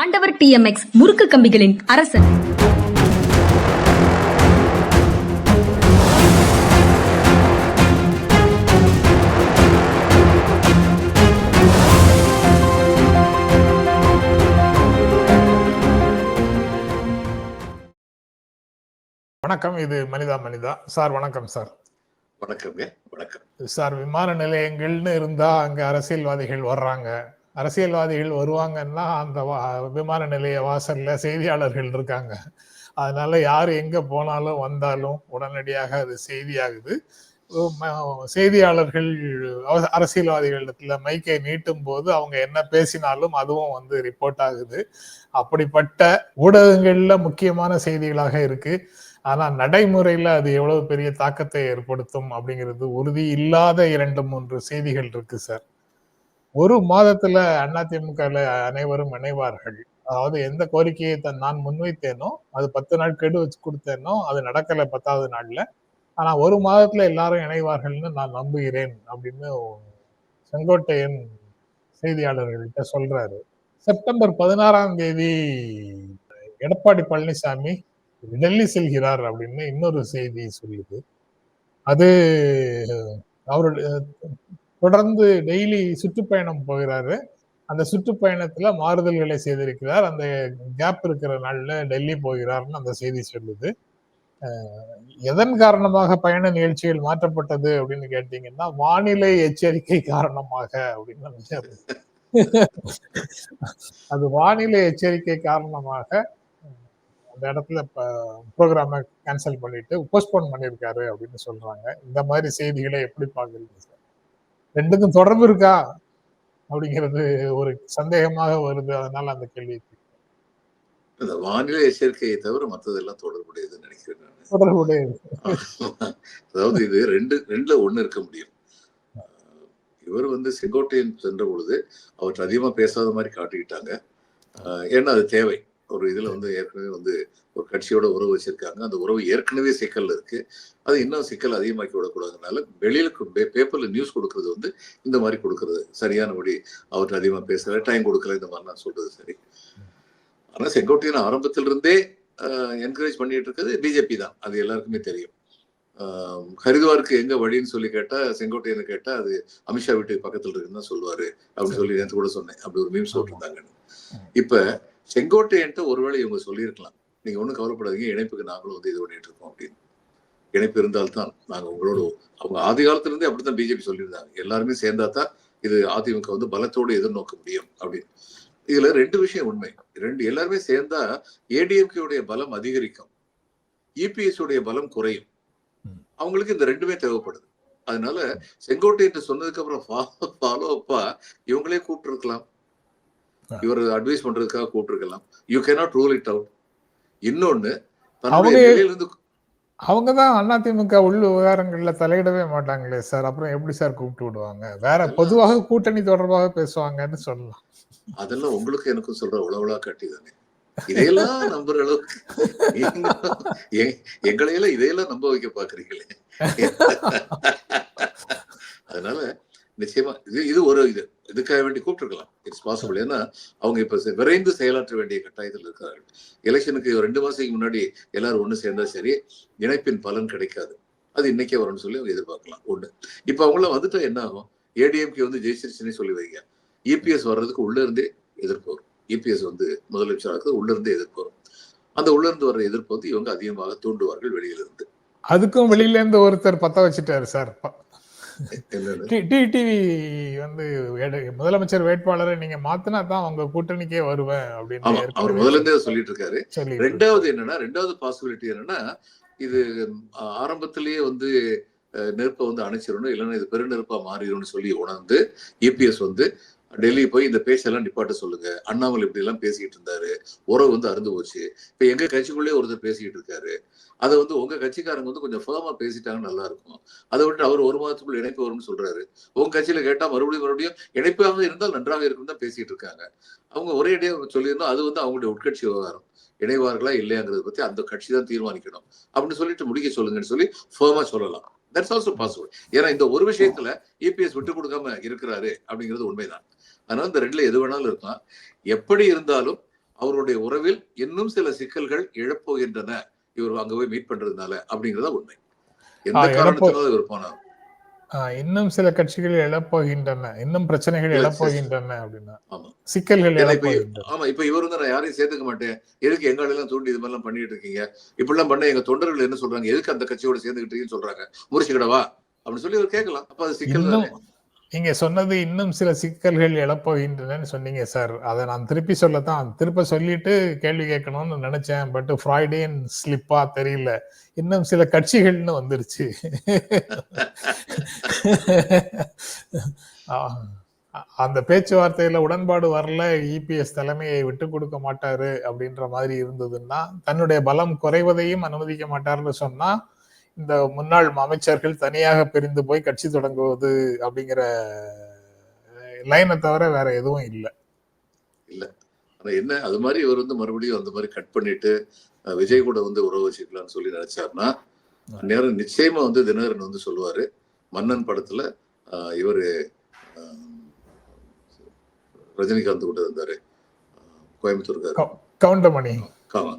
ஆண்டவர் டிஎம்எக்ஸ் முறுக்கு கம்பிகளின் அரசன். வணக்கம் இது மனிதா மனிதா. சார் வணக்கம் சார். வணக்கம்ங்க வணக்கம். சார் விமான நிலையங்கள்னு இருந்தா அங்க அரசியல்வாதிகள் வர்றாங்க. அரசியல்வாதிகள் வருவாங்கன்னா அந்த வா- விமான நிலைய வாசல்ல செய்தியாளர்கள் இருக்காங்க. அதனால யார் எங்க போனாலும் வந்தாலும் உடனடியாக அது செய்தியாகுது. செய்தியாளர்கள் அரசியல்வாதிகளிடத்துல மைக்கை நீட்டும் போது அவங்க என்ன பேசினாலும் அதுவும் வந்து ரிப்போர்ட் ஆகுது. அப்படிப்பட்ட ஊடகங்கள்ல முக்கியமான செய்திகளாக இருக்கு. ஆனா நடைமுறையில அது எவ்வளவு பெரிய தாக்கத்தை ஏற்படுத்தும் அப்படிங்கிறது உறுதி இல்லாத இரண்டு மூன்று செய்திகள் இருக்கு சார். ஒரு மாதத்துல அதிமுக அனைவரும் இணைவார்கள். அதாவது எந்த கோரிக்கையை தன் நான் முன்வைத்தேனோ அது பத்து நாள் கெடு வச்சு கொடுத்தேனோ அது நடக்கல பத்தாவது நாள்ல. ஆனா ஒரு மாதத்துல எல்லாரும் இணைவார்கள்னு நான் நம்புகிறேன் அப்படின்னு செங்கோட்டையன் செய்தியாளர்கள்ட்ட சொல்றாரு. செப்டம்பர் பதினாறாம் தேதி எடப்பாடி பழனிசாமி டெல்லி செல்கிறார் அப்படின்னு இன்னொரு செய்தி சொல்லுது. அது அவருடைய தொடர்ந்து டெய்லி சுற்றுப்பயணம் போகிறாரு. அந்த சுற்றுப்பயணத்துல மாறுதல்களை செய்திருக்கிறார். அந்த கேப் இருக்கிற நாள்ல டெல்லி போகிறார்னு அந்த செய்தி சொல்லுது. எதன் காரணமாக பயண நிகழ்ச்சிகள் மாற்றப்பட்டது அப்படின்னு கேட்டீங்கன்னா வானிலை எச்சரிக்கை காரணமாக அப்படின்னு அது. வானிலை எச்சரிக்கை காரணமாக அந்த இடத்துல ப்ரோக்ராமை கேன்சல் பண்ணிட்டு போஸ்ட்போன் பண்ணியிருக்காரு அப்படின்னு சொல்றாங்க. இந்த மாதிரி செய்திகளை எப்படி பாக்குறீங்க சார் ரெண்டுக்கும் தொடர்பு இருக்கா? அப்படிங்கிறது ஒரு சந்தேகமாக வருது. அதனால அந்த கேள்வி. இந்த வானிலை எச்சரிக்கையை தவிர மற்றதெல்லாம் தொடர்புடையதுன்னு நினைக்கிறேன் நான். தொடர்புடையது. அதாவது இது ரெண்டு ரெண்டுல ஒண்ணு இருக்க முடியும். இவர் வந்து செங்கோட்டையன் சென்ற பொழுது அவற்றை அதிகமா பேசாத மாதிரி காட்டிக்கிட்டாங்க. ஏன்னா அது தேவை. ஒரு இதுல வந்து ஏற்கனவே வந்து ஒரு கட்சியோட உறவு வச்சிருக்காங்க. அந்த உறவு ஏற்கனவே சிக்கல்ல இருக்கு. அது இன்னும் சிக்கல் அதிகமாக்கி விடக்கூடாதுனால வெளியில பேப்பர்ல நியூஸ் கொடுக்கறது வந்து இந்த மாதிரி கொடுக்கறது. சரியானபடி அவற்றை அதிகமா பேசல டைம் கொடுக்கல இந்த மாதிரி நான் சொல்றது சரி. ஆனா செங்கோட்டையன் ஆரம்பத்துல இருந்தே என்கரேஜ் பண்ணிட்டு இருக்கிறது பிஜேபி தான். அது எல்லாருக்குமே தெரியும். ஆஹ் ஹரித்வாருக்கு எங்க வழின்னு சொல்லி கேட்டா செங்கோட்டையனை கேட்டா அது அமித்ஷா வீட்டுக்கு பக்கத்துல இருக்குன்னு தான் சொல்லுவாரு. அப்படின்னு சொல்லி நேற்று கூட சொன்னேன். அப்படி ஒரு மீம்ஸ் போட்டிருந்தாங்கன்னு. இப்ப செங்கோட்டையன்ட்டு ஒருவேளை இவங்க சொல்லியிருக்கலாம். நீங்க ஒண்ணும் கவலைப்படாதீங்க இணைப்புக்கு நாங்களும் வந்து இது பண்ணிட்டு இருக்கோம் அப்படின்னு. இணைப்பு இருந்தால்தான் நாங்க உங்களோட அவங்க ஆதி காலத்துல இருந்தே அப்படித்தான் பிஜேபி சொல்லியிருந்தாங்க. எல்லாருமே சேர்ந்தா தான் இது அதிமுக வந்து பலத்தோடு எதிர்நோக்க முடியும் அப்படின்னு. இதுல ரெண்டு விஷயம் உண்மை. ரெண்டு எல்லாருமே சேர்ந்தா ஏடிஎம்கே உடைய பலம் அதிகரிக்கும். இபிஎஸ் உடைய பலம் குறையும். அவங்களுக்கு இந்த ரெண்டுமே தேவைப்படுது. அதனால செங்கோட்டையன் சொன்னதுக்கு அப்புறம் ஃபாலோ அப்பா இவங்களே கூப்பிட்டு இருக்கலாம். இவர் அட்வைஸ் பண்றதுக்காக கூப்பிட்டுருக்கலாம். You cannot rule it out இன்னொன்னு அவங்க- தான் அதிமுக உள் விவகாரங்கள்ல தலையிடவே மாட்டாங்களே சார். அப்புறம் எப்படி சார் கூப்பிட்டு விடுவாங்க? வேற பொதுவாக கூட்டணி தொடர்பாக பேசுவாங்கன்னு சொல்லலாம். அதெல்லாம் உங்களுக்கு எனக்கும் சொல்ற உளவுலா காட்டி தானே இதையெல்லாம் நம்புற அளவுக்கு எங்களையெல்லாம் இதையெல்லாம் நம்ப வைக்க பாக்குறீங்களே. அதனால நிச்சயமா. இது இது ஒரு இது. இதுக்காக வேண்டி கூப்பிட்டுருக்கலாம். இட்ஸ் பாசிபிள் ஏன்னா அவங்க இப்ப செ- விரைந்து செயலாற்ற வேண்டிய கட்டாயத்தில் இருக்கிறார்கள் எலெக்ஷனுக்கு ரெண்டு மாசத்துக்கு முன்னாடி எல்லாரும் ஒன்று சேர்ந்தா சரி இணைப்பின் பலன் கிடைக்காது. அது இன்னைக்கே வரும்னு சொல்லி அவங்க எதிர்பார்க்கலாம். ஒண்ணு. இப்ப அவங்களாம் வந்துட்டா என்ன ஆகும்? ஏடிஎம்கே வந்து ஜெயிச்சிருச்சுன்னு சொல்லி வைங்க. இபிஎஸ் வர்றதுக்கு உள்ள இருந்தே எதிர்ப்பு வரும். இபிஎஸ் வந்து முதலமைச்சராக உள்ள இருந்தே எதிர்ப்பு வரும். அந்த உள்ள இருந்து வர்ற எதிர்ப்பு வந்து இவங்க அதிகமாக தூண்டுவார்கள் வெளியில இருந்து அதுக்கும் வெளியில இருந்து ஒருத்தர் பத்த வச்சுட்டாரு சார். டிடிவி வந்து முதலமைச்சர் வேட்பாளரை நீங்க மாத்தினா தான் உங்க கூட்டணிக்கே வருவேன் அப்படின்னு அவர் முதல்ல இருந்தே சொல்லிட்டு இருக்காரு. ரெண்டாவது என்னன்னா ரெண்டாவது பாசிபிலிட்டி என்னன்னா இது ஆரம்பத்திலேயே வந்து நெருப்பை வந்து அணைச்சிடணும் இல்லைன்னா இது பெருநெருப்பா மாறிடும்னு சொல்லி உணர்ந்து இபிஎஸ் வந்து டெல்லி போய் இந்த பேச்செல்லாம் நிப்பாட்ட சொல்லுங்க. அண்ணாமலை இப்படி எல்லாம் பேசிக்கிட்டு இருந்தாரு. உறவு வந்து அறுந்து போச்சு. இப்ப எங்க கட்சிக்குள்ளே ஒருத்தர் பேசிக்கிட்டு இருக்காரு. அதை வந்து உங்க கட்சிக்காரங்க வந்து கொஞ்சம் ஃபேமா பேசிட்டாங்க நல்லா இருக்கும். அதை விட்டு அவர் ஒரு மாதத்துக்குள்ள இணைப்பு வரும்னு சொல்றாரு. உங்க கட்சியில கேட்டா மறுபடியும் மறுபடியும் இணைப்பாக இருந்தால் நன்றாக இருக்கும் தான் பேசிட்டு இருக்காங்க. அவங்க ஒரே இடையே சொல்லியிருந்தோம் அது வந்து அவங்களுடைய உட்கட்சி விவகாரம். இணைவார்களா இல்லையாங்கிறத பத்தி அந்த கட்சி தான் தீர்மானிக்கணும். அப்படின்னு சொல்லிட்டு முடிக்க சொல்லுங்கன்னு சொல்லி ஃபேமா சொல்லலாம். தட்ஸ் ஆல்சோ பாசிபிள் ஏன்னா இந்த ஒரு விஷயத்துல இபிஎஸ் விட்டு கொடுக்காம இருக்கிறாரு அப்படிங்கிறது உண்மைதான். அதனால இந்த ரெண்டுல எது வேணாலும் இருக்கலாம். எப்படி இருந்தாலும் அவருடைய உறவில் இன்னும் சில சிக்கல்கள் எழப்போகின்றன இவர் அங்க போய் மீட் பண்றதுனால அப்படிங்கறத உண்மை. எந்த காரணத்தினால இவர் போனார்? இன்னும் சில கட்சிகள் எழப்போகின்றன இன்னும் பிரச்சனைகள். எழப்போகின்றன அப்படின்னா. சிக்கல்கள் ஆமா இப்ப இவர் வந்து நான் யாரையும் சேர்த்துக்க மாட்டேன். எதுக்கு எங்க ஆளெல்லாம் தூண்டி இது மாதிரிலாம் பண்ணிட்டு இருக்கீங்க? இப்படிலாம் பண்ண எங்க தொண்டர்கள் என்ன சொல்றாங்க? எதுக்கு அந்த கட்சியோட சேர்ந்துக்கிட்டீங்கன்னு சொல்றாங்க? முறிச்சுக்கிடவா அப்படின்னு சொல்லி அவர் கேட்கலாம். அப்ப அது சிக்கல் நீங்க சொன்னது இன்னும் சில சிக்கல்கள் எழப்போகின்றன சொன்னீங்க சார். அதை நான் திருப்பி சொல்லத்தான். திருப்ப சொல்லிட்டு கேள்வி கேட்கணும்னு நினைச்சேன் பட் ஃப்ரைடேன் ஸ்லிப்பா தெரியல. இன்னும் சில கட்சிகள்னு வந்துருச்சு. அந்த பேச்சுவார்த்தையில உடன்பாடு வரல இபிஎஸ் தலைமையை விட்டு கொடுக்க மாட்டாரு அப்படின்ற மாதிரி இருந்ததுன்னா தன்னுடைய பலம் குறைவதையும் அனுமதிக்க மாட்டாருன்னு சொன்னா இந்த முன்னாள் அமைச்சர்கள் தனியாக பிரிந்து போய் கட்சி தொடங்குவது அப்படிங்கிற லைனை தவிர வேற எதுவும் இல்லை. ஆனா என்ன அது மாதிரி இவர் வந்து மறுபடியும் அந்த மாதிரி கட் பண்ணிட்டு விஜய் கூட வந்து உறவு வச்சுக்கலாம்னு சொல்லி நினைச்சாருன்னா நேரம் நிச்சயமா வந்து தினகரன் வந்து சொல்லுவாரு மன்னன் படத்துல இவரு ரஜினிகாந்த் கூட இருந்தாரு அஹ், கோயம்புத்தூர்காரு கவுண்டமணி.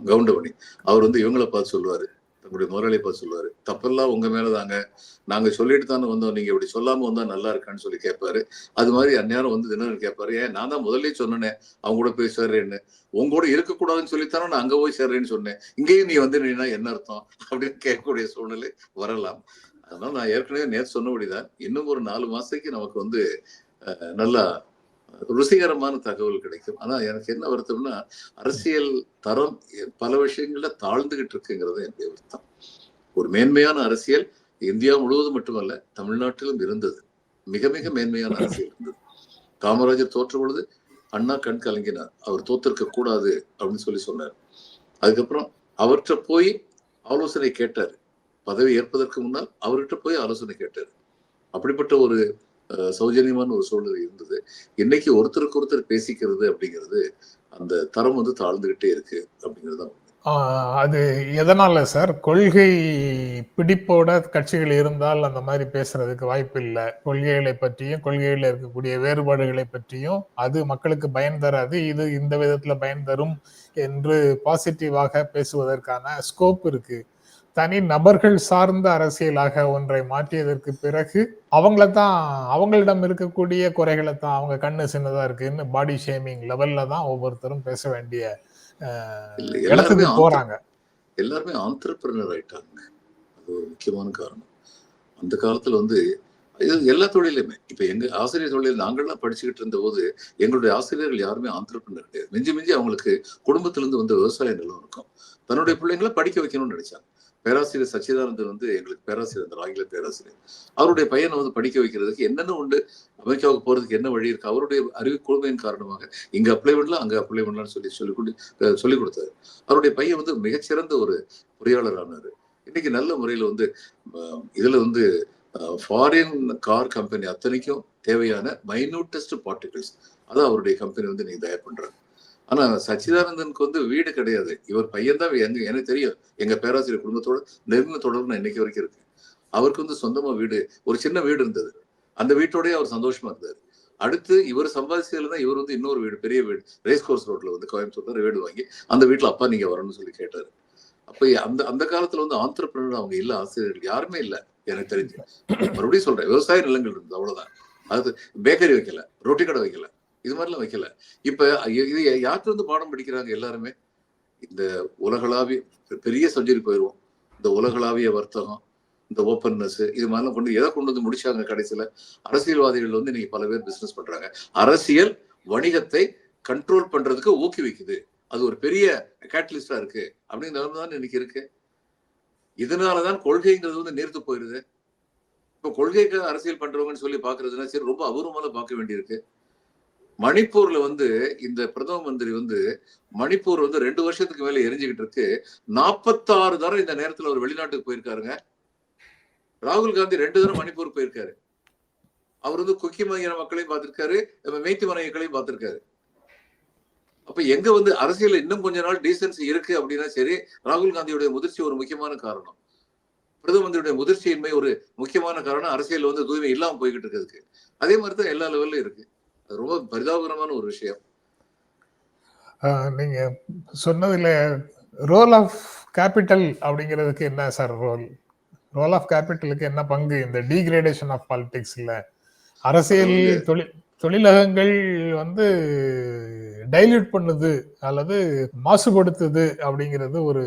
கவுண்டமணி. அவர் வந்து இவங்கள பார்த்து சொல்லுவாரு தன்னுடைய முதலாளியை பார்த்து சொல்லுவாரு. தப்பெல்லாம் உங்க மேலதாங்க. நாங்க சொல்லிட்டு தானே வந்தோம். நீங்க இப்படி சொல்லாமல் வந்தா நல்லா இருக்கான்னு சொல்லி கேட்பாரு. அது மாதிரி அந்நேரம் வந்து தினம் கேட்பாரு. ஏன் நான் தான் முதல்ல சொன்னேனே. அவங்க கூட போய் சேர்றேன்னு. உங்க கூட இருக்கக்கூடாதுன்னு சொல்லித்தானே நான் அங்க போய் சேர்றேன்னு சொன்னேன். இங்கேயும் நீ வந்து நின்னா என்ன அர்த்தம்? அப்படின்னு கேட்கக்கூடிய சூழ்நிலை வரலாம். அதனால நான் ஏற்கனவே நேற்று சொன்னபடிதான் இன்னும் ஒரு நாலு மாசத்துக்கு நமக்கு வந்து நல்லா ருசிகரமான தகவல் கிடைக்கும். ஆனா எனக்கு என்ன வருத்தம்னா அரசியல் தரம் பல விஷயங்கள்ல தாழ்ந்துகிட்டு இருக்குங்கிறது என்னுடைய வருத்தம். ஒரு மேன்மையான அரசியல் இந்தியா முழுவதும் மட்டுமல்ல தமிழ்நாட்டிலும் இருந்தது. மிக மிக மேன்மையான அரசியல் இருந்தது. காமராஜர் தோற்ற பொழுது அண்ணா கண் கலங்கினார். அவர் தோத்திருக்க கூடாது அப்படின்னு சொல்லி சொன்னார். அதுக்கப்புறம் அவர்கிட்ட போய் ஆலோசனை கேட்டார். பதவி ஏற்பதற்கு முன்னால் அவர்கிட்ட போய் ஆலோசனை கேட்டார். அப்படிப்பட்ட ஒரு சௌஜன்யமான ஒரு சூழ்நிலை இருந்தது. இன்னைக்கு ஒருத்தருக்கு ஒருத்தர் பேசிக்கிறது அப்படிங்கிறது அந்த தரம் வந்து தாழ்ந்துகிட்டே இருக்கு அப்படிங்கிறது தான் அது எதனால சார்? கொள்கை பிடிப்போட கட்சிகள் இருந்தால் அந்த மாதிரி பேசுறதுக்கு வாய்ப்பு இல்லை கொள்கைகளை பற்றியும் கொள்கைகளில் இருக்கக்கூடிய வேறுபாடுகளை பற்றியும் அது மக்களுக்கு பயன் தராது. இது இந்த விதத்துல பயன் தரும் என்று பாசிட்டிவாக பேசுவதற்கான ஸ்கோப் இருக்கு. தனி நபர்கள் சார்ந்த அரசியலாக ஒன்றை மாற்றியதற்கு பிறகு அவங்கள தான் அவங்களிடம் இருக்கக்கூடிய குறைகளை தான் அவங்க கண்ணு சின்னதா இருக்குன்னு பாடி ஷேமிங் லெவல்ல தான் ஒவ்வொருத்தரும் பேச வேண்டிய இடத்துக்கு போறாங்க. எல்லாருமே ஆண்டர்பிரினர் ஆயிட்டாங்க. அது ஒரு முக்கியமான காரணம். அந்த காலத்துல வந்து இது எல்லா தொழிலுமே. இப்ப எங்க ஆசிரியர் தொழில் நாங்கள்லாம் படிச்சுக்கிட்டு இருந்த போது எங்களுடைய ஆசிரியர்கள் யாருமே ஆண்டர்பிரினர் கிடையாது. மிஞ்சி மிஞ்சி அவங்களுக்கு குடும்பத்துல இருந்து வந்து விவசாய நிலம் இருக்கும். தன்னுடைய பிள்ளைங்களை படிக்க வைக்கணும்னு நினைச்சாங்க. பேராசிரியர் சச்சிதானந்தன் வந்து எங்களுக்கு பேராசிரியர் அந்த ஆங்கில பேராசிரியர். அவருடைய பையனை வந்து படிக்க வைக்கிறதுக்கு என்னென்ன உண்டு? அமெரிக்காவுக்கு போறதுக்கு என்ன வழி இருக்கு? அவருடைய அறிவு கூர்மையின் காரணமாக இங்க அப்ளை பண்ணலாம் அங்க அப்ளை பண்ணலாம்னு சொல்லி சொல்லி கொடு சொல்லிக் கொடுத்தாரு. அவருடைய பையன் வந்து மிகச்சிறந்த ஒரு பொறியாளர் ஆனாரு இன்னைக்கு நல்ல முறையில வந்து இதுல வந்து ஃபாரின் கார் கம்பெனி அத்தனைக்கும் தேவையான மைனூட்டஸ்ட் பார்ட்டிகல்ஸ் அதான் அவருடைய கம்பெனி வந்து நீங்க தயார் பண்றாங்க ஆனா சச்சிதானந்தனுக்கு வந்து வீடு கிடையாது. இவர் பையன் தான் எங்க எனக்கு தெரியும். எங்க பேராசிரியர் குடும்பத்தோட நெருங்கின தொடர்பு இன்னைக்கு வரைக்கும் இருக்கு. அவருக்கு வந்து சொந்தமா வீடு ஒரு சின்ன வீடு இருந்தது. அந்த வீட்டோடய அவர் சந்தோஷமா இருந்தாரு. அடுத்து இவர் சம்பாதிச்சதுல தான் இவர் வந்து இன்னொரு வீடு பெரிய வீடு ரேஸ் கோர்ஸ் ரோட்ல வந்து கோயம்புத்தூர்ல வீடு வாங்கி அந்த வீட்டுல அப்பா நீங்க வரணும்னு சொல்லி கேட்டாரு. அப்ப அந்த அந்த காலத்துல வந்து ஆந்திரப்பிரனர் அவங்க இல்ல ஆசிரியர்கள் யாருமே இல்ல எனக்கு தெரிஞ்சு. மறுபடியும் சொல்றேன் விவசாய நிலங்கள் இருந்தது அவ்வளவுதான். அது பேக்கரி வைக்கல ரொட்டி கடை வைக்கல. இது மாதிரிலாம் வைக்கல. இப்ப இது யார்கிட்ட வந்து பாடம் படிக்கிறாங்க எல்லாருமே? இந்த உலகளாவிய பெரிய சப்ஜெக்ட் போயிடுவோம் இந்த உலகளாவிய வர்த்தகம் இந்த ஓப்பன்னஸ் இது மாதிரிலாம் கொண்டு எதை கொண்டு வந்து முடிச்சாங்க கடைசியில? அரசியல்வாதிகள் வந்து இன்னைக்கு பல பேர் பிசினஸ் பண்றாங்க. அரசியல் வணிகத்தை கண்ட்ரோல் பண்றதுக்கு ஊக்குவிக்குது. அது ஒரு பெரிய கேட்டலிஸ்டா இருக்கு. அப்படிங்கிற நிலைமை தான் இன்னைக்கு இருக்கு. இதனாலதான் கொள்கைங்கிறது வந்து நேர்த்து போயிருது. இப்ப கொள்கைக்கு அரசியல் பண்றவங்கன்னு சொல்லி பாக்குறதுன்னா சரி ரொம்ப அபூர்வமால பார்க்க வேண்டியிருக்கு. மணிப்பூர்ல வந்து இந்த பிரதம மந்திரி வந்து மணிப்பூர் வந்து ரெண்டு வருஷத்துக்கு மேல எரிஞ்சுக்கிட்டு இருக்கு. நாற்பத்தாறு தரம் இந்த நேரத்துல ஒரு வெளிநாட்டுக்கு போயிருக்காருங்க. ராகுல் காந்தி ரெண்டு தரம் மணிப்பூர் போயிருக்காரு. அவர் வந்து குக்கி மகிழ மக்களையும் பார்த்திருக்காரு மெய்த்தி மனைவிகளையும் பார்த்திருக்காரு. அப்ப எங்க வந்து அரசியல் இன்னும் கொஞ்ச நாள் டீசன்சி இருக்கு அப்படின்னா சரி ராகுல் காந்தியுடைய முதிர்ச்சி ஒரு முக்கியமான காரணம். பிரதம மந்திரியுடைய முதிர்ச்சியின்மை ஒரு முக்கியமான காரணம். அரசியல் வந்து தூய்மை இல்லாமல் போய்கிட்டு இருக்கிறதுக்கு. அதே மாதிரி தான் எல்லா லெவல்லும் இருக்கு. அது ரொம்ப பரிதாபகரமான ஒரு விஷயம். நீங்க சொன்னதுல ரோல் ஆஃப் கேபிட்டல் அப்படிங்கிறதுக்கு என்ன சார் ரோல் ரோல் ஆஃப் கேபிட்டலுக்கு என்ன பங்கு? இந்த டீகிரேடேஷன் ஆஃப் பாலிடிக்ஸ்ல அரசியல் தொழில் தொழிலகங்கள் வந்து டைல்யூட் பண்ணுது அல்லது மாசுபடுத்துது அப்படிங்கிறது ஒரு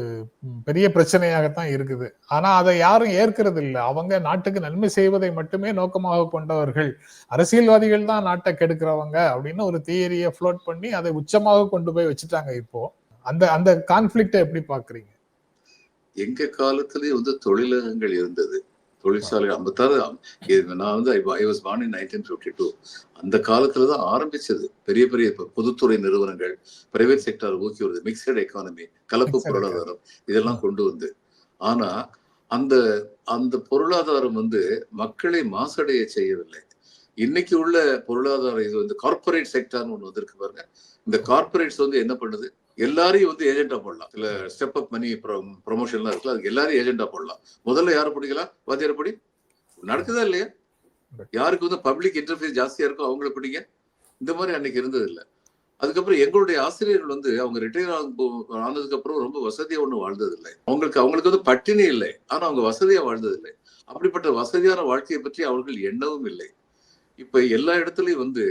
பெரிய பிரச்சனையாகத்தான் இருக்குது. ஆனா அதை யாரும் ஏற்கிறது இல்லை அவங்க நாட்டுக்கு நன்மை செய்வதை மட்டுமே நோக்கமாக கொண்டவர்கள். அரசியல்வாதிகள் தான் நாட்டை கெடுக்கிறவங்க அப்படின்னு ஒரு தியரியை ஃப்ளோட் பண்ணி அதை உச்சமாக கொண்டு போய் வச்சுட்டாங்க இப்போ. அந்த அந்த கான்ஃபிளிக்ட எப்படி பாக்குறீங்க எங்க காலத்திலேயே வந்து தொழிலகங்கள் இருந்தது. தொழிற்சாலை ஐம்பத்தாறு நான் வந்து I was born in nineteen fifty two அந்த காலத்துல தான் ஆரம்பிச்சது. பெரிய பெரிய பொதுத்துறை நிறுவனங்கள் பிரைவேட் செக்டார் ஊக்கி வருது. மிக்சட் எக்கானமி கலப்பு பொருளாதாரம் இதெல்லாம் கொண்டு வந்து. ஆனா அந்த அந்த பொருளாதாரம் வந்து மக்களை மாசடைய செய்யவில்லை. இன்னைக்கு உள்ள பொருளாதார இது வந்து கார்ப்பரேட் செக்டார்னு ஒண்ணு வந்திருக்கு பாருங்க. இந்த கார்ப்பரேட்ஸ் வந்து என்ன பண்ணுது? எல்லாரையும் வந்து ஏஜென்டா போடலாம். இல்ல ஸ்டெப் அப் மணி ப்ரொமோஷன்லாம் இருக்குல்ல அதுக்கு எல்லாரையும் ஏஜென்டா போடலாம். முதல்ல யார் பிடிக்கலாம்? வாத்தியார் படி? நடக்குதா இல்லையா? யாருக்கு வந்து பப்ளிக் இன்டர்ஃபேஸ் ஜாஸ்தியா இருக்கோ அவங்கள பிடிங்க. இந்த மாதிரி அன்னைக்கு இருந்தது இல்ல. அதுக்கப்புறம் எங்களுடைய ஆசிரியர்கள் வந்து அவங்க ரிட்டையர் ஆனதுக்கு அப்புறம் ரொம்ப வசதியா ஒன்றும் வாழ்ந்தது இல்லை. அவங்களுக்கு அவங்களுக்கு வந்து பட்டினி இல்லை. ஆனா அவங்க வசதியா வாழ்ந்தது இல்லை. அப்படிப்பட்ட வசதியான வாழ்க்கையை பற்றி அவர்கள் எண்ணவும் இல்லை. இப்ப எல்லா இடத்துலயும் வந்து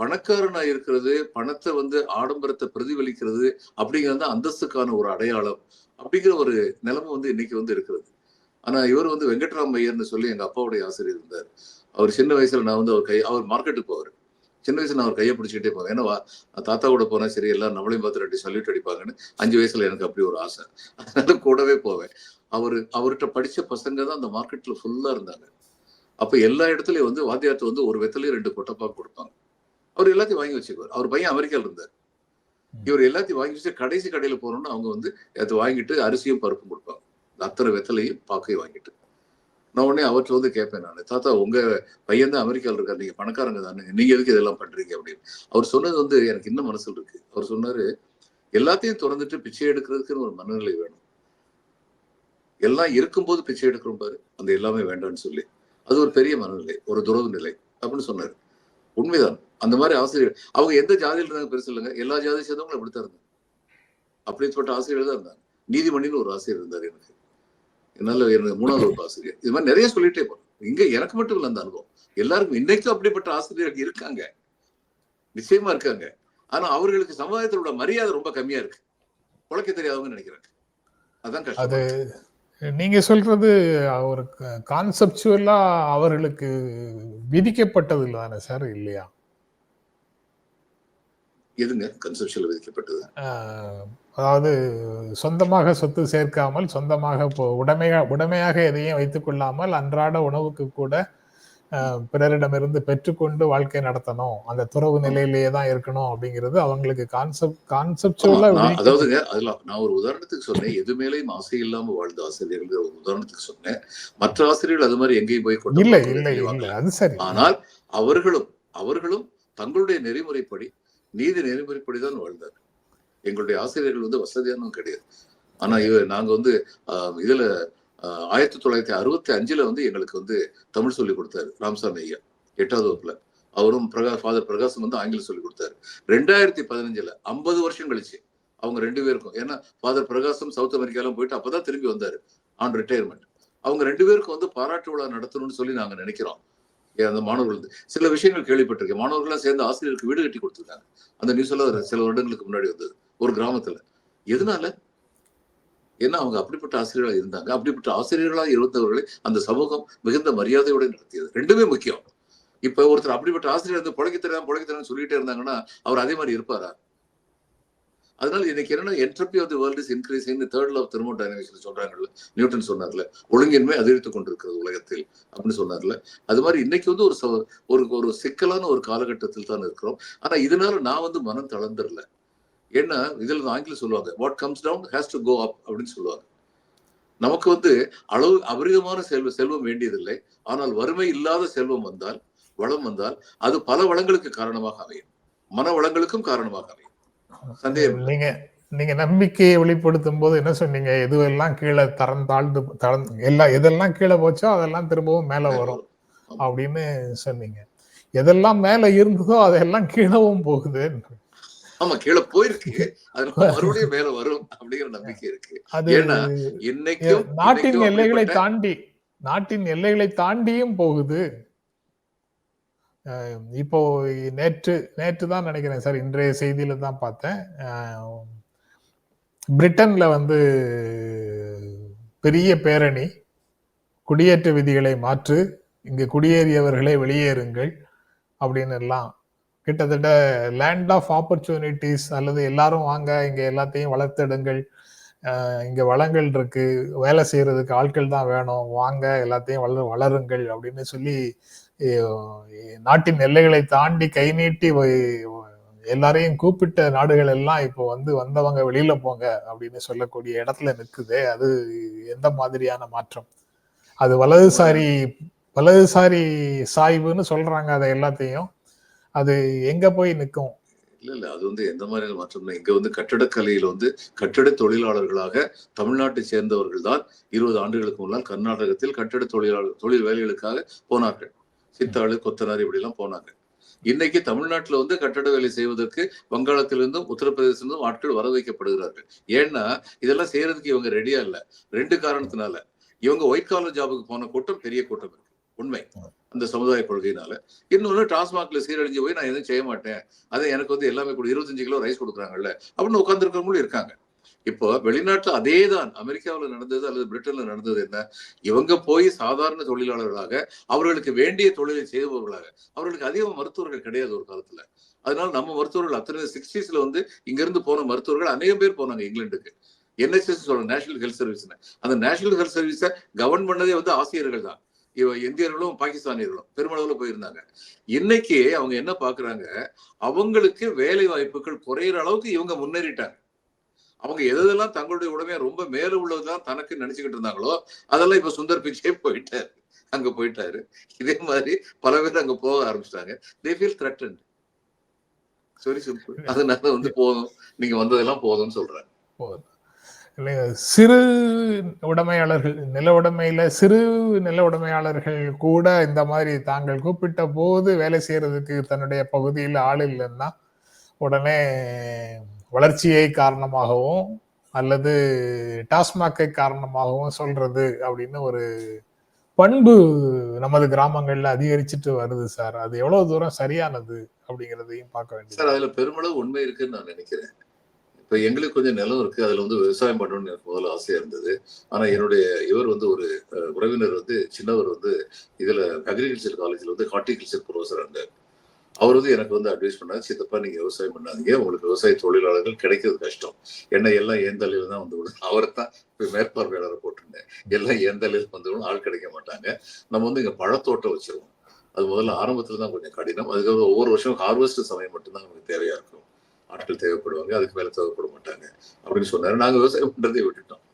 பணக்காரனா இருக்கிறது பணத்தை வந்து ஆடம்பரத்தை பிரதிபலிக்கிறது அப்படிங்கிறது அந்தஸ்துக்கான ஒரு அடையாளம் அப்படிங்கிற ஒரு நிலைமை வந்து இன்னைக்கு வந்து இருக்கிறது. ஆனா இவர் வந்து வெங்கட்ராம் ஐயர்னு சொல்லி எங்க அப்பாவுடைய ஆசிரியர் இருந்தார். அவர் சின்ன வயசுல நான் வந்து அவர் கை அவர் மார்க்கெட்டுக்கு போவார். சின்ன வயசுல நான் அவர் கையை பிடிச்சிக்கிட்டே போவேன். ஏன்னா தாத்தா கூட போனா சரி எல்லாம் நம்மளையும் பார்த்து ரெண்டு சல்யூட் அடிப்பாங்கன்னு அஞ்சு வயசுல எனக்கு அப்படி ஒரு ஆசை. அதனால கூடவே போவேன். அவர் அவர்கிட்ட படிச்ச பசங்க தான் அந்த மார்க்கெட்ல ஃபுல்லா இருந்தாங்க. அப்ப எல்லா இடத்துலயும் வந்து வாத்தியார்ட்ட வந்து ஒரு வெத்தலையும் ரெண்டு கொட்டப்பாக்கு கொடுப்பாங்க. அவர் எல்லாத்தையும் வாங்கி வச்சுக்குவார் அவர் பையன் அமெரிக்கால இருந்தார். இவர் எல்லாத்தையும் வாங்கி வச்சு கடைசி கடையில போனோம்னா அவங்க வந்து அதை வாங்கிட்டு அரிசியும் பருப்பும் கொடுப்பாங்க. அத்தனை வெத்தலையும் பாக்கையும் வாங்கிட்டு. நான் உடனே அவர்கிட்ட வந்து கேட்பேன் நான் தாத்தா உங்க பையன் தான் அமெரிக்கால இருக்காரு. நீங்க பணக்காரங்க தானே. நீங்க எதுக்கு இதெல்லாம் பண்றீங்க? அப்படின்னு. அவர் சொன்னது வந்து எனக்கு இன்னும் மனசுல இருக்கு. அவர் சொன்னாரு எல்லாத்தையும் திறந்துட்டு பிச்சை எடுக்கிறதுக்குன்னு ஒரு மனநிலை வேணும். எல்லாம் இருக்கும்போது பிச்சை எடுக்கிறோம் பாரு. அந்த எல்லாமே வேண்டாம்னு சொல்லி. அது ஒரு பெரிய மனநிலை ஒரு துறவு நிலை அப்படின்னு சொன்னாரு. உண்மைதான். அந்த மாதிரி ஆசிரியர் அவங்க எந்த ஜாதியில இருந்தாங்க பெருசு இல்லைங்க எல்லா ஜாதியை சேர்ந்தவங்களும் அப்படித்தான் இருந்தாங்க. அப்படிப்பட்ட ஆசிரியர் தான் இருந்தாங்க. நீதிமணின்னு ஒரு ஆசிரியர் இருந்தார் எனக்கு. என்னால எனக்கு மூணாவது வகுப்பு ஆசிரியர். இது மாதிரி நிறைய சொல்லிட்டே போறேன் இங்க எனக்கு மட்டும் இல்லை அந்த அனுபவம். எல்லாருக்கும் இன்னைக்கும் அப்படிப்பட்ட ஆசிரியர்கள் இருக்காங்க. நிச்சயமா இருக்காங்க. ஆனா அவர்களுக்கு சமுதாயத்தில் உள்ள மரியாதை ரொம்ப கம்மியா இருக்கு. உழைக்க தெரியாதவங்க நினைக்கிறாங்க. அதான் அது நீங்க சொல்றது ஒரு கான்செப்சுவலா அவர்களுக்கு விதிக்கப்பட்டது தானே சார் இல்லையா? எதுங்க? கன்செப்ஷன்ல விதிக்கப்பட்டது. அதாவது சொந்தமாக சொத்து சேர்க்காமல் சொந்தமாக இப்போ உடைமையா உடைமையாக எதையும் வைத்துக் கொள்ளாமல் அன்றாட உணவுக்கு கூட பிறரிடமிருந்து பெற்றுக்கொண்டு வாழ்க்கை நடத்தணும். அந்த துறவு நிலையிலேயே தான் இருக்கணும் அப்படிங்கிறது அவங்களுக்கு கான்செப்ட் கான்செப்டுவலா அதாவதுங்க அதுல நான் ஒரு உதாரணத்துக்கு சொன்னேன். எது மேலேயும் ஆசை இல்லாம வாழ்ந்த ஆசிரியர்கள் ஒரு உதாரணத்துக்கு சொன்னேன். மற்ற ஆசிரியர்கள் அது மாதிரி எங்கேயும் போய் கொண்டு இல்ல. இல்ல அது சரி. ஆனால் அவர்களும் அவர்களும் தங்களுடைய நெறிமுறைப்படி நீதி நெறிமுறைப்படி தான் வாழ்ந்தார். எங்களுடைய ஆசிரியர்கள் வந்து வசதியானவங்க கிடையாது. ஆனா இவ நாங்க வந்து ஆஹ், இதுல ஆஹ், ஆயிரத்தி தொள்ளாயிரத்தி அறுபத்தி அஞ்சுல வந்து எங்களுக்கு வந்து தமிழ் சொல்லி கொடுத்தாரு ராமசாமி ஐயா எட்டாவது வகுப்புல. அவரும் பிரகா ஃபாதர் பிரகாசம் வந்து ஆங்கிலம் சொல்லி கொடுத்தாரு. ரெண்டாயிரத்தி பதினஞ்சுல ஐம்பது வருஷம் கழிச்சு அவங்க ரெண்டு பேருக்கும் ஏன்னா ஃபாதர் பிரகாசம் சவுத் அமெரிக்காலாம் போயிட்டு அப்பதான் திரும்பி வந்தாரு ஆன் ரிட்டையர்மெண்ட் அவங்க ரெண்டு பேருக்கும் வந்து பாராட்டு விழா நடத்தணும்னு சொல்லி நாங்க நினைக்கிறோம். அந்த மாணவர்கள் சில விஷயங்கள் கேள்விப்பட்டிருக்கேன். மாணவர்கள்லாம் சேர்ந்து ஆசிரியருக்கு வீடு கட்டி கொடுத்துருக்காங்க. அந்த நியூஸ் எல்லாம் சில வருடங்களுக்கு முன்னாடி வந்தது ஒரு கிராமத்துல. எதனால? ஏன்னா அவங்க அப்படிப்பட்ட ஆசிரியர்களா இருந்தாங்க. அப்படிப்பட்ட ஆசிரியர்களா இருந்தவர்களை அந்த சமூகம் மிகுந்த மரியாதையோட நடத்தியது. ரெண்டுமே முக்கியம். இப்ப ஒருத்தர் அப்படிப்பட்ட ஆசிரியர் வந்து புழைக்க தெரியாம புழைக்க தெரியாம சொல்லிட்டே இருந்தாங்கன்னா அவர் அதே மாதிரி இருப்பாரா? அதனால இன்னைக்கு என்னன்னா entropy of the world is increasing third law thermodynamics சொல்றாங்கல்ல. நியூட்டன் சொன்னார்ல ஒழுங்கின்மை அதிகரித்துக் கொண்டிருக்கிறது உலகத்தில் அப்படின்னு சொன்னார்ல. அது மாதிரி இன்னைக்கு வந்து ஒரு ச- ஒரு ஒரு சிக்கலான ஒரு காலகட்டத்தில் தான் இருக்கிறோம். ஆனா இதனால நான் வந்து மனம் தளர்ந்துடல. ஏன்னா இதில் ஆங்கிலம் சொல்லுவாங்க what comes down has to go up அப்படின்னு சொல்லுவாங்க. நமக்கு வந்து அளவு அபரிதமான செல்வ செல்வம் வேண்டியதில்லை. ஆனால் வறுமை இல்லாத செல்வம் வந்தால் வளம் வந்தால் அது பல வளங்களுக்கு காரணமாக அமையும். மன வளங்களுக்கும் காரணமாக அமையும். சந்தேகம். நீங்க நீங்க நம்பிக்கையை வெளிப்படுத்தும் போது என்ன சொன்னீங்க? எதுவெல்லாம் கீழே தரம் தாழ்ந்து தரம் எல்லாம் எதெல்லாம் கீழே போச்சோ அதெல்லாம் திரும்பவும் மேல வரும் அப்படின்னு சொன்னீங்க. எதெல்லாம் மேல இருந்ததோ அதெல்லாம் கீழவும் போகுது. ஆமா கீழே போயிருக்கு. அதனால மறுபடியும் மேல வரும் அப்படிங்கிற நம்பிக்கை இருக்கு. அது இன்னைக்கும் நாட்டின் எல்லைகளை தாண்டி நாட்டின் எல்லைகளை தாண்டியும் போகுது. இப்போ நேற்று நேற்று தான் நினைக்கிறேன் சார். இன்றைய செய்தியில தான் பார்த்தேன். பிரிட்டன்ல வந்து பெரிய பேரணி குடியேற்ற விதிகளை மாற்று இங்கு குடியேறியவர்களை வெளியேறுங்கள் அப்படின்னு எல்லாம். கிட்டத்தட்ட லேண்ட் ஆஃப் ஆப்பர்ச்சுனிட்டிஸ் அல்லது எல்லாரும் வாங்க இங்கே எல்லாத்தையும் வளர்த்தெடுங்கள் இங்கே வளங்கள் இருக்கு வேலை செய்யறதுக்கு ஆட்கள் தான் வேணும் வாங்க எல்லாத்தையும் வள வளருங்கள் அப்படின்னு சொல்லி நாட்டின் எல்லைகளை தாண்டி கை நீட்டி வை- எல்லாரையும் கூப்பிட்ட நாடுகள் எல்லாம் இப்போ வந்து வந்தவங்க வெளியில போங்க அப்படின்னு சொல்லக்கூடிய இடத்துல நிற்குது. அது எந்த மாதிரியான மாற்றம்? அது வலதுசாரி வலதுசாரி சாய்வுன்னு சொல்றாங்க அதை எல்லாத்தையும். அது எங்க போய் நிற்கும்? இல்ல இல்ல அது வந்து எந்த மாதிரியான மாற்றம்னா இங்க வந்து கட்டடக்கலையில வந்து கட்டட தொழிலாளர்களாக தமிழ்நாட்டை சேர்ந்தவர்கள் தான் இருபது ஆண்டுகளுக்கு முன்னால் கர்நாடகத்தில் கட்டட தொழிலாளர் தொழில் வேலைகளுக்காக போனார்கள். சித்தாளு கொத்தனார் இப்படி எல்லாம் போனாங்க. இன்னைக்கு தமிழ்நாட்டுல வந்து கட்டட வேலை செய்வதற்கு வங்காளத்திலிருந்தும் உத்தரப்பிரதேசிலிருந்தும் ஆட்கள் வர வைக்கப்படுகிறார்கள். ஏன்னா இதெல்லாம் செய்யறதுக்கு இவங்க ரெடியா இல்ல. ரெண்டு காரணத்தினால. இவங்க ஒயிட் காலர் ஜாபுக்கு போன கூட்டம் பெரிய கூட்டம் இருக்கு. உண்மை. அந்த சமுதாய கொள்கையினால. இன்னொன்னு டாஸ்மாக்ல சீரழிஞ்சு போய் நான் எதுவும் செய்ய மாட்டேன். அதை எனக்கு வந்து எல்லாமே கூட இருபத்தஞ்சு கிலோ ரைஸ் கொடுக்குறாங்கல்ல. அப்படின்னு உட்காந்துருக்கவங்களும் இருக்காங்க. இப்போ வெளிநாட்டுல அதே தான் அமெரிக்காவில் நடந்தது அல்லது பிரிட்டன்ல நடந்தது என்ன? இவங்க போய் சாதாரண தொழிலாளர்களாக அவர்களுக்கு வேண்டிய தொழிலை செய்பவர்களாக. அவர்களுக்கு அதிக மருத்துவர்கள் கிடையாது ஒரு காலத்துல. அதனால நம்ம மருத்துவர்கள் அத்தனை சிக்ஸ்டீஸ்ல வந்து இங்க இருந்து போன மருத்துவர்கள் அநேக பேர் போனாங்க இங்கிலாந்துக்கு. என்எஸ்எஸ் சொல்ற நேஷனல் ஹெல்த் சர்வீஸ் அந்த நேஷனல் ஹெல்த் சர்வீஸை கவர்ன் பண்ணதே வந்து ஆசிரியர்கள் தான். இவ இந்தியர்களும் பாகிஸ்தானியர்களும் பெருமளவுல போயிருந்தாங்க. இன்னைக்கு அவங்க என்ன பாக்குறாங்க? அவங்களுக்கு வேலை வாய்ப்புகள் குறையிற அளவுக்கு இவங்க முன்னேறிட்டாங்க. அவங்க எதெல்லாம் தங்களுடைய உடமையா ரொம்ப மேல உள்ளதுதான் தனக்கு நினைச்சுக்கிட்டு இருந்தாங்களோ அதெல்லாம் இப்ப சுந்தர் பிச்சை போயிட்டாரு. அங்க போயிட்டாரு. இதே மாதிரி பல பேர் அங்க போக ஆரம்பிச்சிட்டாங்க. தே ஃபீல் த்ரெட்டன் சரி சிம்பிள் அதனால வந்து போதும். நீங்க வந்ததெல்லாம் போதும்னு சொல்றாங்க சிறு உடைமையாளர்கள் நில உடைமையில சிறு நில உடைமையாளர்கள் கூட இந்த மாதிரி தாங்கள் கூப்பிட்ட போது வேலை செய்யறதுக்கு தன்னுடைய பகுதியில் ஆள் இல்லைன்னா உடனே வளர்ச்சியை காரணமாகவும் அல்லது டாஸ்மாக்கை காரணமாகவும் சொல்றது அப்படின்னு ஒரு பண்பு நமது கிராமங்கள்ல அதிகரிச்சுட்டு வருது சார். அது எவ்வளவு தூரம் சரியானது அப்படிங்கிறதையும் பார்க்க வேண்டியது. சார் அதுல பெருமளவு உண்மை இருக்குன்னு நான் நினைக்கிறேன். இப்ப எங்களுக்கு கொஞ்சம் நிலம் இருக்கு அதுல வந்து விவசாயம் பண்ணணும்னு எனக்கு முதல்ல ஆசையா இருந்தது. ஆனா என்னுடைய இவர் வந்து ஒரு உறவினர் வந்து சின்னவர் வந்து இதுல அக்ரிகல்ச்சர் காலேஜ்ல வந்து ஹார்டிகல்ச்சர் ப்ரொஃபஸர் இருந்தார் அவர் வந்து எனக்கு வந்து அட்வைஸ் பண்ணாரு சித்தப்பா நீங்க விவசாயம் பண்ணாதீங்க. உங்களுக்கு விவசாய தொழிலாளர்கள் கிடைக்கிறது கஷ்டம். என்ன எல்லாம் ஏந்தலையில் தான் வந்து விடும் அவரை தான் போய் மேற்பார்வையாளரை போட்டிருந்தேன். எல்லாம் ஏந்தலையில் வந்து விடும் ஆள் கிடைக்க மாட்டாங்க. நம்ம வந்து இங்க பழத்தோட்டம் வச்சிருவோம். அது முதல்ல ஆரம்பத்துல தான் கொஞ்சம் கடினம். அதுக்கப்புறம் ஒவ்வொரு வருஷம் ஹார்வெஸ்ட் சமயம் மட்டும்தான் நமக்கு தேவையா இருக்கும். ஆட்கள் தேவைப்படுவாங்க அதுக்கு மேலே தேவைப்பட மாட்டாங்க அப்படின்னு சொன்னாரு. நாங்க விவசாயம் பண்றதை விட்டுட்டோம்.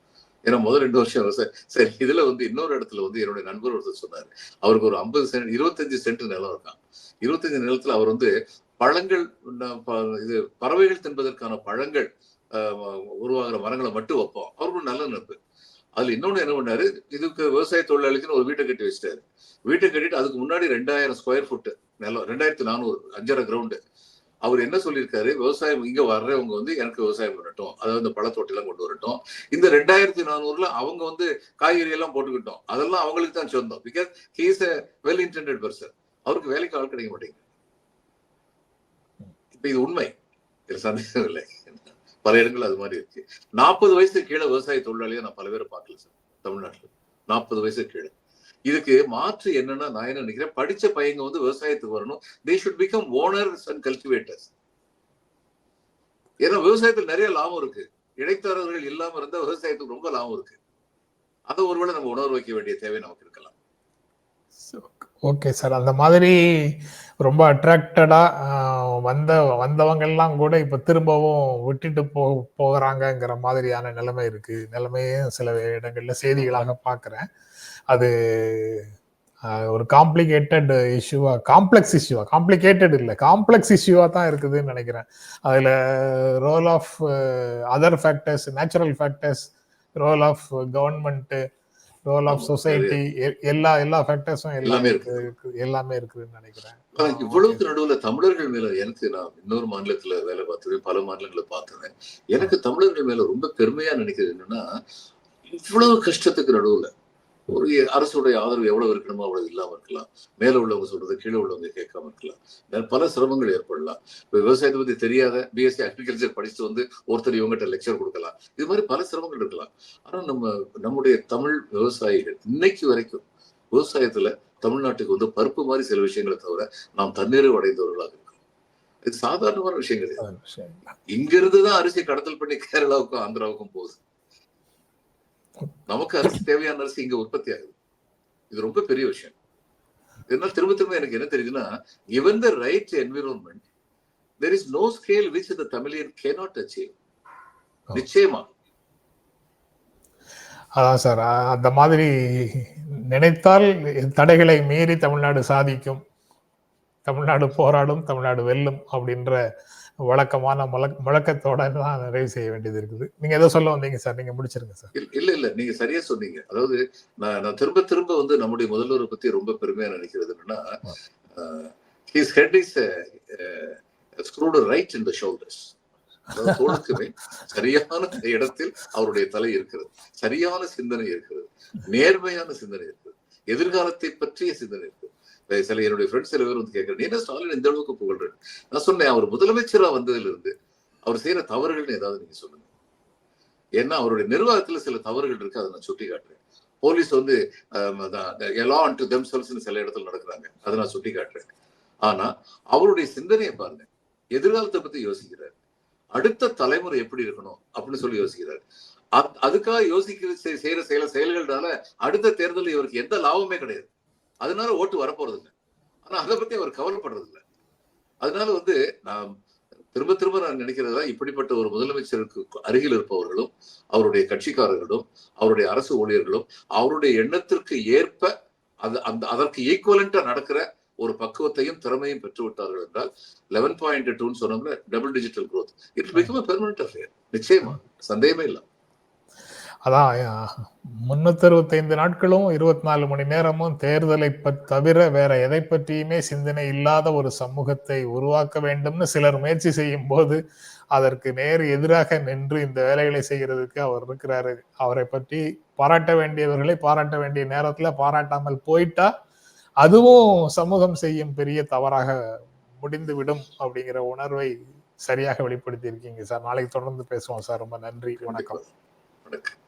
ஏன்னா முதல் ரெண்டு வருஷம் விவசாயம். சரி இதுல வந்து இன்னொரு இடத்துல வந்து என்னுடைய நண்பர் ஒருத்தர் சொன்னாரு. அவருக்கு ஒரு ஐம்பது சென்ட் இருபத்தஞ்சு சென்ட் நிலம் இருக்கான் இருபத்தஞ்சு நிலத்துல அவர் வந்து பழங்கள் இது பறவைகள் தின்பதற்கான பழங்கள் ஆஹ், உருவாகிற மரங்களை மட்டும் வைப்போம். அவருக்கு ஒரு நல்ல நினைப்பு அதுல இன்னொன்னு என்ன பண்ணாரு? இதுக்கு விவசாய தொழிலாளிக்குன்னு ஒரு வீட்டை கட்டி வச்சிட்டாரு. வீட்டை கட்டிட்டு அதுக்கு முன்னாடி ரெண்டாயிரம் ஸ்கொயர் ஃபுட் நிலம் ரெண்டாயிரத்தி நானூறு அஞ்சரை கிரவுண்டு அவர் என்ன சொல்லியிருக்காரு? விவசாயம் இங்க வர்றவங்க வந்து எனக்கு விவசாயம் பண்ணட்டும். அதாவது இந்த பழத்தோட்டம் கொண்டு வரட்டும். இந்த ரெண்டாயிரத்தி நானூறுல அவங்க வந்து காய்கறி எல்லாம் போட்டுக்கிட்டோம். அதெல்லாம் அவங்களுக்கு தான் சொந்தம். Because he's a well intended person அவருக்கு வேலைக்கு ஆள் கிடைக்க மாட்டேங்குது. இப்ப இது உண்மை. இதுல சந்தேகம் இல்லை. பல இடங்கள் அது மாதிரி இருக்கு. நாற்பது வயசுக்கு கீழே விவசாய தொழிலாளியை நான் பல பேரை பார்க்கல சார். தமிழ்நாட்டுல. நாற்பது வயசுக்கு கீழே. இதுக்கு மாற்று என்னன்னா நான் என்ன நினைக்கிறேன்? படிச்ச பையங்க வந்து விவசாயத்துக்கு வரணும். They should become owners and cultivators ஏன்னா விவசாயத்துல நிறைய லாபம் இருக்கு. இடைத்தரகர்கள் இல்லாம இருந்தா விவசாயத்துக்கு ரொம்ப லாபம் இருக்கு. அதை ஒருவேளை நம்ம உணர்வு வைக்க வேண்டிய தேவை நமக்கு இருக்கலாம். ஓகே சார் அந்த மாதிரி ரொம்ப அட்ராக்டடாக வந்த வந்தவங்கெல்லாம் கூட இப்போ திரும்பவும் விட்டுட்டு போ போகிறாங்கங்கிற மாதிரியான நிலைமை இருக்குது நிலைமையும் சில இடங்களில் செய்திகளாக பார்க்குறேன் அது ஒரு காம்ப்ளிகேட்டட் இஷ்யூவா காம்ப்ளெக்ஸ் இஷ்யூவா காம்ப்ளிகேட்டட் இல்லை. காம்ப்ளெக்ஸ் இஷ்யூவாக தான் இருக்குதுன்னு நினைக்கிறேன். அதில் role of other factors natural factors role of government role of society எல்லா எல்லா ஃபேக்டர்ஸும் எல்லாமே இருக்கு. எல்லாமே இருக்குதுன்னு நினைக்கிறேன். இவ்வளவுக்கு நடுவுல தமிழர்கள் மேல எனக்கு நான் இன்னொரு மாநிலத்துல வேலை பார்த்தது பல மாநிலங்களை பார்த்தேன் எனக்கு தமிழர்கள் மேல ரொம்ப பெருமையா நினைக்கிறது என்னன்னா இவ்வளவு கஷ்டத்துக்கு நடுவுல ஒரு அரசுடைய ஆதரவு எவ்வளவு இருக்கணுமோ அவ்வளவு இல்லாம இருக்கலாம். மேல உள்ளவங்க சொல்றது கீழே உள்ளவங்க கேட்காம இருக்கலாம். பல சிரமங்கள் ஏற்படலாம். இப்ப விவசாயத்தை பத்தி தெரியாத பிஎஸ்சி அக்ரிகல்ச்சர் படிச்சுட்டு வந்து ஒருத்தர் இவங்ககிட்ட லெக்சர் கொடுக்கலாம். இது மாதிரி பல சிரமங்கள் இருக்கலாம். ஆனா நம்ம நம்முடைய தமிழ் விவசாயிகள் இன்னைக்கு வரைக்கும் விவசாயத்துல தமிழ்நாட்டுக்கு வந்து பருப்பு மாதிரி சில விஷயங்களை தவிர நாம் தண்ணீரை அடைந்தவர்களாக இருக்கோம் இது சாதாரணமான விஷயம் கிடையாது அது சரி. இங்க இருந்து தான் அரிசி கடத்தல் பண்ணி கேரளாவுக்கும் ஆந்திராவுக்கும் போகுது. நமக்கு அரிசி தேவையான அரிசி இங்க உற்பத்தி ஆகுது. இது ரொம்ப பெரிய விஷயம். இதனால திரும்ப திரும்ப எனக்கு என்ன தெரியுதுன்னா given the right environment there is no scale which the Tamilian cannot achieve. நிச்சயமா. அதான் சார். அந்த மாதிரி நினைத்தால் தடைகளை மீறி தமிழ்நாடு சாதிக்கும் தமிழ்நாடு போராடும் தமிழ்நாடு வெல்லும் அப்படின்ற வழக்கமான முழக்க முழக்கத்தோட தான் நிறைவு செய்ய வேண்டியது இருக்குது. நீங்க ஏதோ சொல்ல வந்தீங்க சார். நீங்க முடிச்சிருங்க சார். இல்ல- இல்ல நீங்க சரியா சொன்னீங்க. அதாவது நான் நான் திரும்ப திரும்ப வந்து நம்முடைய முதல்வரை பத்தி ரொம்ப பெருமையா நினைக்கிறது என்னன்னா his head is screwed right in the shoulders சரியான இடத்தில் அவருடைய தலை இருக்கிறது. சரியான சிந்தனை இருக்கிறது. நேர்மையான சிந்தனை இருக்கிறது. எதிர்காலத்தை பற்றிய சிந்தனை இருக்குது இப்ப சில என்னுடைய ஃப்ரெண்ட்ஸ் சில பேர் வந்து கேட்கிறேன் என்ன ஸ்டாலின் இந்த அளவுக்கு புகழ்றேன் நான் சொன்னேன் அவர் முதலமைச்சரா வந்ததுல இருந்து அவர் செய்யற தவறுகள்னு ஏதாவது நீங்க சொல்லுங்க. ஏன்னா அவருடைய நிர்வாகத்துல சில தவறுகள் இருக்கு அதை நான் சுட்டி காட்டுறேன் போலீஸ் வந்து எலான் டு தெம்செல்ஸ்னு சில இடத்துல நடக்கிறாங்க அதை நான் சுட்டி காட்டுறேன் ஆனா அவருடைய சிந்தனையை பாருங்க. எதிர்காலத்தை பத்தி யோசிக்கிறார். அடுத்த தலைமுறை எப்படி இருக்கணும் அப்படின்னு சொல்லி யோசிக்கிறார். அதுக்காக யோசிக்கிற செய்- செய்யற செயல செயல்கள்னால அடுத்த தேர்தலில் இவருக்கு எந்த லாபமே கிடையாது. அதனால ஓட்டு வரப்போறது இல்லை ஆனா அதை பத்தி அவர் கவலைப்படுறது இல்லை அதனால வந்து நான் திரும்ப திரும்ப நான் நினைக்கிறதா இப்படிப்பட்ட ஒரு முதலமைச்சருக்கு அருகில் இருப்பவர்களும் அவருடைய கட்சிக்காரர்களும் அவருடைய அரசு ஊழியர்களும் அவருடைய எண்ணத்திற்கு ஏற்ப அது அந்த அதற்கு ஈக்குவலண்டா நடக்கிற ஒரு பக்குவத்தையும் திறமையும் பெற்று விட்டார்கள் என்றால் லெவன் பாயிண்ட் டூன்னு சொன்னோம்ல double digital growth it become permanent affair நிச்சயமா. சந்தேகமே இல்லை. அதான் முன்னூத்தி அறுபத்தைந்து நாட்களும் இருபத்தி நாலு மணி நேரமும் தேர்தலை பத் தவிர வேற எதை பற்றியுமே சிந்தனை இல்லாத ஒரு சமூகத்தை உருவாக்க வேண்டும்னு சிலர் முயற்சி செய்யும் போது அதற்கு நேர் எதிராக நின்று இந்த வேலைகளை செய்கிறதுக்கு அவர் இருக்கிறாரு. அவரை பற்றி பாராட்ட வேண்டியவர்களை பாராட்ட வேண்டிய நேரத்துல பாராட்டாமல் போயிட்டா அதுவும் சமூகம் செய்யும் பெரிய தவறாக முடிந்துவிடும் அப்படிங்கிற உணர்வை சரியாக வெளிப்படுத்தி இருக்கீங்க சார். நாளைக்கு தொடர்ந்து பேசுவோம் சார். ரொம்ப நன்றி. வணக்கம். வணக்கம்.